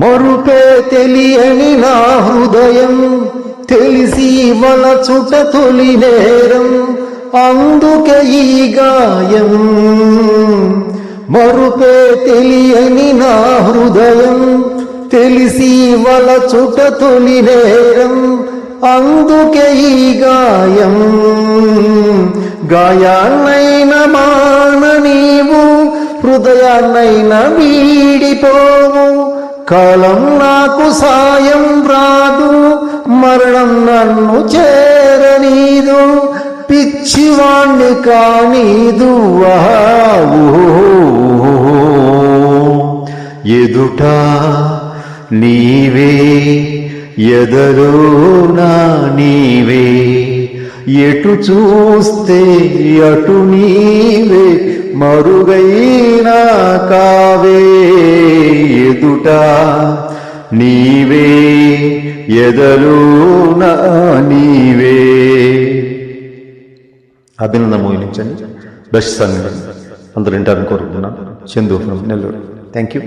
మరుపే తెలియని నా హృదయం తెలిసి వలచుట తొలి నేరం. అందుకే ఈ గాయం మరుపే తెలియని నా హృదయం తెలిసి వలచుట తొలి నేరం. అందుకే ఈ గాయం గాయాన్నైన మాన నీవు హృదయాన్నైన వీడిపోవు. కాలం నాకు సాయం రాదు మరణం నన్ను చేరనీదు పిచ్చివాణ్ణి కానీదు ఎదుట నీవే ఎదలో నా నీవే ఎటు చూస్తే అటు నీవే మరుగైనా కావే. ఎదుట నీవే ఎదలో నీవే. అభినందన మోహించండి బెస్ట్ సంగతి అందరు వింటారని కోరుకుంటున్నాను. చందు నెల్లూరు. Thank you